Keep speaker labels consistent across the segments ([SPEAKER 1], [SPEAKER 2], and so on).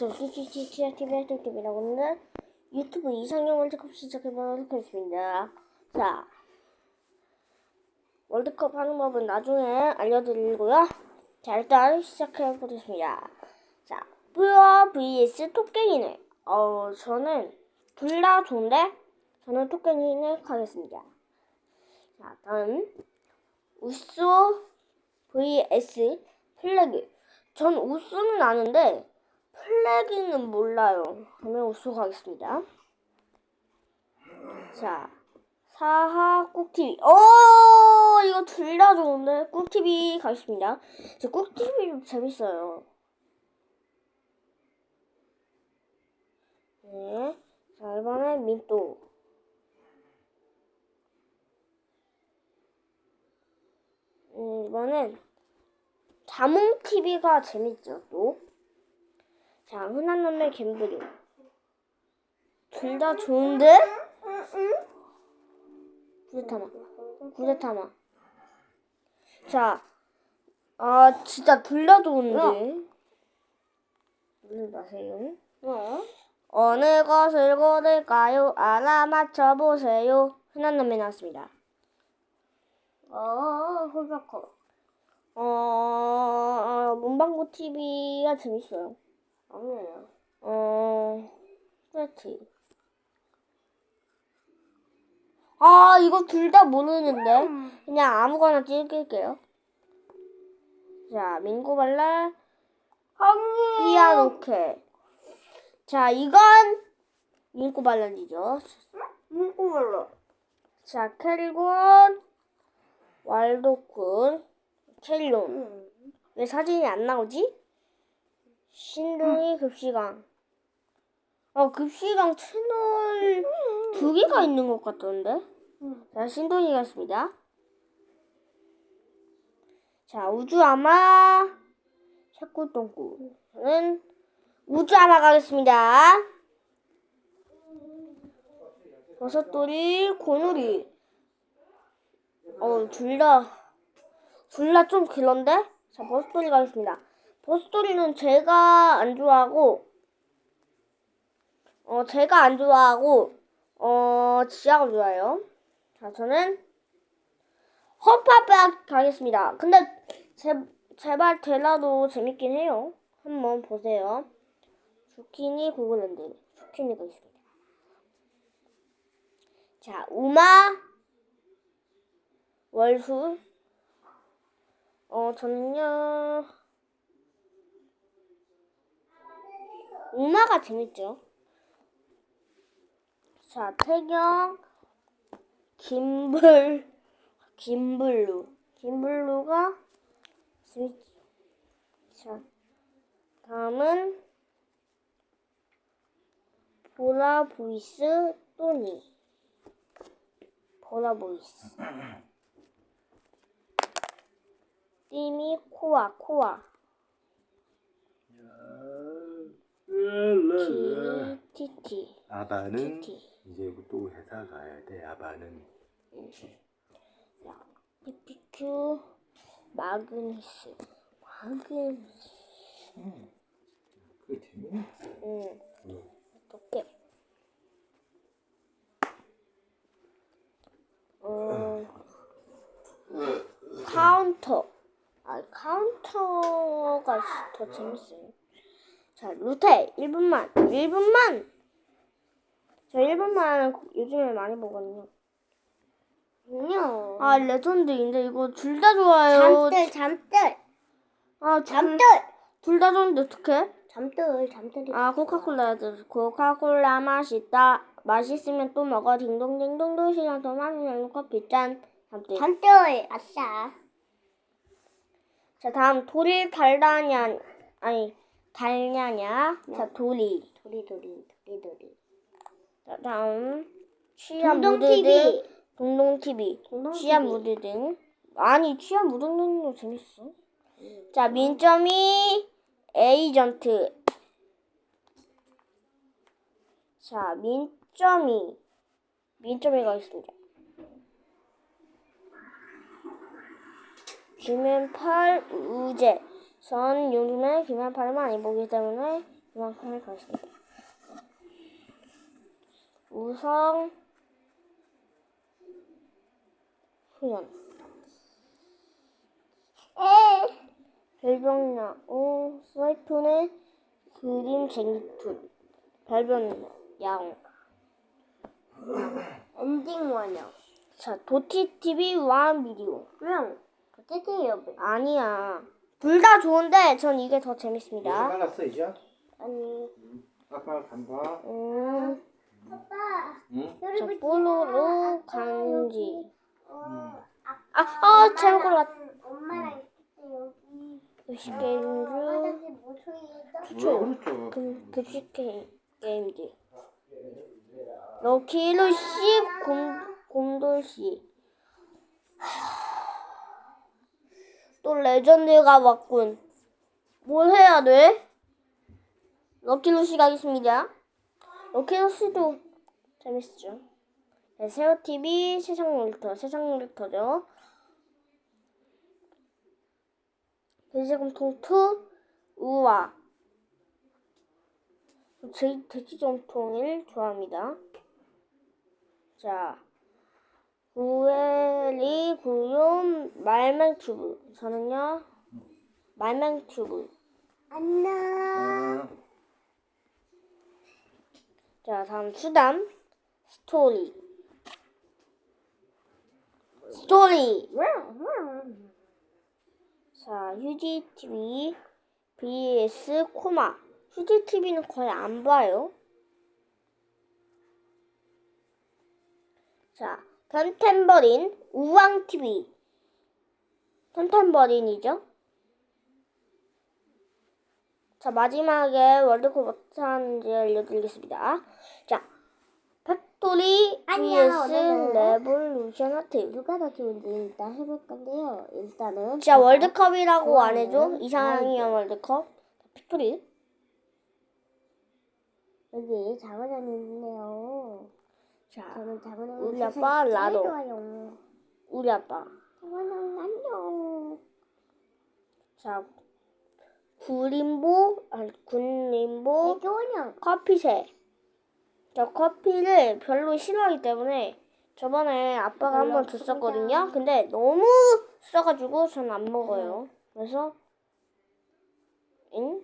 [SPEAKER 1] 저 CCTV TV라고 하는데 유튜브 이상형 월드컵 시작해보도록 하겠습니다. 자, 월드컵 하는 법은 나중에 알려드리고요. 자, 일단 시작해보겠습니다. 자, 뿌어 vs 토깽이네. 어, 저는 둘 다 좋은데 저는 토깽이를 가겠습니다. 자, 다음 우쏘 vs 플래그. 전 우쏘는 아는데 플래그는 몰라요. 그러면 우쏘 가겠습니다. 자, 사하 꾹TV. 오, 이거 둘 다 좋은데 꾹TV 가겠습니다. 저 꾹TV 재밌어요. 네. 자, 이번엔 민또. 음, 이번엔 자몽TV가 재밌죠, 또. 자, 흔한 놈의 갬블이. 둘다 좋은데? 구레타마. 구레타마. 자, 아, 진짜 둘 다 좋은데. 놀지 마세요. 어느 것을 고를까요? 알아맞혀보세요. 흔한 놈이 나왔습니다.
[SPEAKER 2] 어, 홀바커.
[SPEAKER 1] 어, 어, 문방구 TV가 재밌어요.
[SPEAKER 2] 아니에요.
[SPEAKER 1] 어, 프레티. 아, 이거 둘 다 모르는데. 그냥 아무거나 찍을게요. 자, 민고발랄, 피아노케. 자, 이건 민고발랄이죠.
[SPEAKER 2] 이거말로.
[SPEAKER 1] 자, 켈곤, 왈도쿤, 켈론. 왜 사진이 안 나오지? 신동이 급식왕. 어, 급식왕 채널 두 개가 있는 것 같던데? 자, 신동이겠습니다. 자, 우주아마, 샤꾸똥꾸. 저는 우주아마 가겠습니다. 버섯돌이, 고누리. 어, 둘 다, 둘 다 좀 길던데? 자, 버섯돌이 가겠습니다. 버섯돌이는 제가 안 좋아하고, 어, 제가 안 좋아하고, 어, 지아가 좋아해요. 자, 저는 헛파파 가겠습니다. 근데, 제, 제발 되라도 재밌긴 해요. 한번 보세요. 주키니 구글랜드. 주키니가 있습니다. 자, 우마, 월수. 어, 저는요, 우마가 재밌죠. 자, 태경, 김블, 김블루. 김블루가 재밌죠. 자, 다음은 보라 보이스 또니. 보라 보이스. 띠미 코아 코아. 티티.
[SPEAKER 3] 아바는
[SPEAKER 1] 티티.
[SPEAKER 3] 이제 또 회사 가야 돼. 아바는
[SPEAKER 1] PPQ 마그니스. 마그니스.
[SPEAKER 3] 그 재밌네.
[SPEAKER 1] 응.
[SPEAKER 3] 응.
[SPEAKER 1] 어떻게? 어, 카운터. 아, 카운터가 더 재밌어요. 자, 루테 1분만. 1분만. 저 1분만 요즘에 많이 보거든요.
[SPEAKER 2] 아니요.
[SPEAKER 1] 아, 레전드인데 이거 둘 다 좋아요.
[SPEAKER 2] 잠들, 잠들.
[SPEAKER 1] 아,
[SPEAKER 2] 잠들.
[SPEAKER 1] 둘 다 좋은데 어떡해?
[SPEAKER 2] 잠들, 잠들이.
[SPEAKER 1] 아 코카콜라 코카콜라 맛있다 맛있으면 또 먹어 딩동딩동 도시락 더 많으면 커피 짠 잠들
[SPEAKER 2] 잠들. 아싸.
[SPEAKER 1] 자 다음 도리 달다냐 아니 달냐냐? 자 도리
[SPEAKER 2] 도리, 도리, 도리, 도리.
[SPEAKER 1] 자 다음. 취한
[SPEAKER 2] 동동
[SPEAKER 1] 무드 등
[SPEAKER 2] TV.
[SPEAKER 1] 동동 TV
[SPEAKER 2] 동동
[SPEAKER 1] 취한
[SPEAKER 2] TV.
[SPEAKER 1] 무드 등 아니 취한 무드 등도 재밌어. 자 민점이 에이전트. 자 민점이. 민점이 가겠습니다. 김앤팔 우제 전 요즘에 김앤팔을 많이 보기 때문에 영상을 가겠습니다. 우성
[SPEAKER 2] 에.
[SPEAKER 1] 별병야옹 스와이톤의 그림쟁이툰 별병야옹
[SPEAKER 2] 엔딩 원형.
[SPEAKER 1] 자 도티TV 와 미디오
[SPEAKER 2] 그냥 어떻게요?
[SPEAKER 1] 아니야 둘 다 좋은데 전 이게 더 재밌습니다
[SPEAKER 3] 빨랐어 이제?
[SPEAKER 2] 아니.
[SPEAKER 3] 아빠 간다.
[SPEAKER 1] 음,
[SPEAKER 2] 아빠.
[SPEAKER 3] 응?
[SPEAKER 1] 자 뽀로로 간지
[SPEAKER 2] 어.
[SPEAKER 1] 아, 아 잘못 골랐
[SPEAKER 2] 엄마랑 여기.
[SPEAKER 1] 급식 게임즈
[SPEAKER 2] 화장실.
[SPEAKER 1] 그쵸
[SPEAKER 3] 그렇죠.
[SPEAKER 1] 그, 급식 게- 게임즈 럭키루씨 곰, 곰돌씨 또 레전드가 왔군. 뭘 해야 돼? 럭키루씨 가겠습니다. 럭키루씨도 재밌죠. 네, 세어TV 세상 놀이터 세상 놀이터죠. 돼지곰통2 우와. 제 돼지점통을 좋아합니다. 자, 구엘이 구용 말맹튜브. 저는요 말맹튜브.
[SPEAKER 2] 안녕.
[SPEAKER 1] 자, 다음 수담 스토리. 스토리. 자, 휴지 TV vs 코마. 휴지 TV는 거의 안 봐요. 자, 템템버린 우왕 TV. 템템버린이죠. 자, 마지막에 월드컵 어떻게 하는지 알려드리겠습니다. 자, 팩토리 vs 레볼루션 하트.
[SPEAKER 2] 누가 더 좋은지 일단 해볼 건데요. 일단은
[SPEAKER 1] 진짜 월드컵이라고 안 해줘?
[SPEAKER 2] 좋아하는
[SPEAKER 1] 이상형이야 월드컵. 팩토리.
[SPEAKER 2] 여기 장원현이 있네요.
[SPEAKER 1] 자,
[SPEAKER 2] 저는 장원현
[SPEAKER 1] 우리 아빠 라도.
[SPEAKER 2] 좋아요.
[SPEAKER 1] 우리 아빠.
[SPEAKER 2] 장원현 안녕.
[SPEAKER 1] 자, 구림보, 아니 군림보. 커피새. 저 커피를 별로 싫어하기 때문에 저번에 아빠가 한 번 줬었거든요. 근데 너무 써가지고 전 안 먹어요. 그래서 응?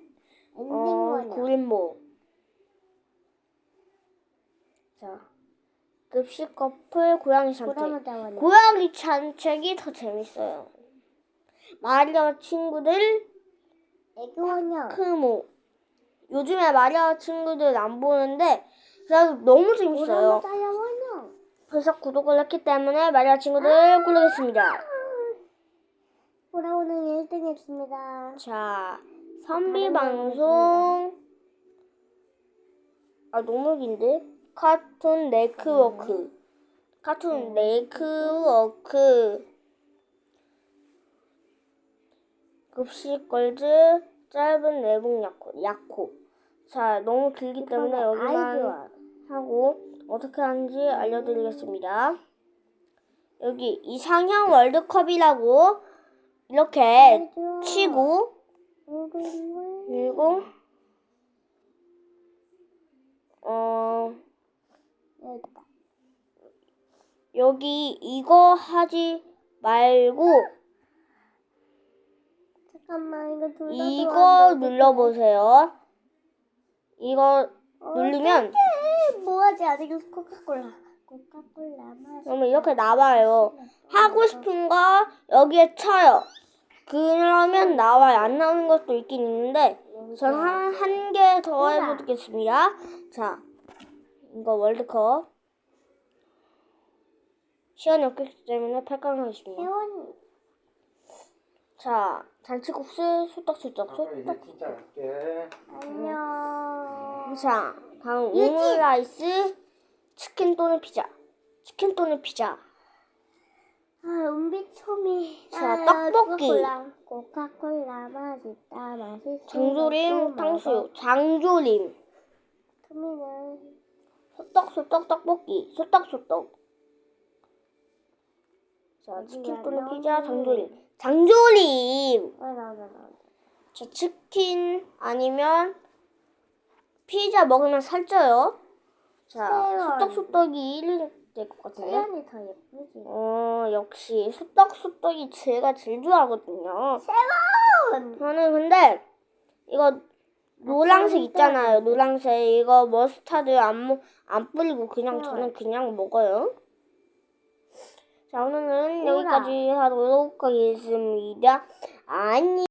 [SPEAKER 1] 어. 구림보. 자, 급식 커플 고양이 산책. 고양이 산책이 더 재밌어요. 마리아 친구들
[SPEAKER 2] 애교원형.
[SPEAKER 1] 크모. 요즘에 마리아 친구들 안 보는데 그래도 너무 재밌어요. 그래서 구독을 했기 때문에 마리아 친구들 고르겠습니다.
[SPEAKER 2] 보라오는 1등 했습니다.
[SPEAKER 1] 자, 선비 방송. 아 너무 긴데? 카툰 네트워크. 카툰 네트워크. 급식 걸즈 짧은 내복 약코. 약코. 자, 너무 길기 때문에 여기만
[SPEAKER 2] 아이디어.
[SPEAKER 1] 하고 어떻게 하는지 알려드리겠습니다. 여기 이상형 월드컵이라고 이렇게 치고 그리고 어
[SPEAKER 2] 여기다.
[SPEAKER 1] 여기 이거 하지 말고
[SPEAKER 2] 잠깐만 이거 둘다
[SPEAKER 1] 이거 눌러보세요. 이거 누르면
[SPEAKER 2] 뭐하지 아직 코카콜라 코카콜라 맛
[SPEAKER 1] 그러면 이렇게 나와요. 하고 싶은 거 여기에 쳐요. 그러면 나와요. 안 나오는 것도 있긴 있는데 전 한 한 개 더 해보겠습니다. 자, 이거 월드컵 시간이 없기 때문에 8강 하겠습니다.
[SPEAKER 2] 혜원이
[SPEAKER 1] 자, 잔치국수 소떡소떡
[SPEAKER 3] 이제
[SPEAKER 1] 소떡.
[SPEAKER 3] 진짜 갈게.
[SPEAKER 2] 안녕
[SPEAKER 1] 자, 다음 오므라이스 치킨 또는 피자. 치킨 또는 피자.
[SPEAKER 2] 아 은비초미
[SPEAKER 1] 자, 떡볶이.
[SPEAKER 2] 코카콜라 코카콜라 맛있다 맛있어
[SPEAKER 1] 장조림 탕수육. 장조림.
[SPEAKER 2] 토미는
[SPEAKER 1] 소떡소떡 떡볶이. 소떡소떡. 자, 치킨
[SPEAKER 2] 어디야,
[SPEAKER 1] 또는
[SPEAKER 2] 너무.
[SPEAKER 1] 피자. 장조림. 장조림.
[SPEAKER 2] 나오나
[SPEAKER 1] 자, 치킨 아니면 피자 먹으면 살쪄요. 자. 소떡소떡이 1위 될 것 같은데.
[SPEAKER 2] 세연이 더 예쁘지.
[SPEAKER 1] 어, 역시 소떡소떡이 제가 제일 좋아하거든요.
[SPEAKER 2] 세원.
[SPEAKER 1] 저는 근데 이거 노란색 있잖아요. 노란색 이거 머스타드 안, 먹- 안 뿌리고 그냥 저는 그냥 먹어요. 자 오늘은. 여기까지 하도록 하겠습니다. 안녕.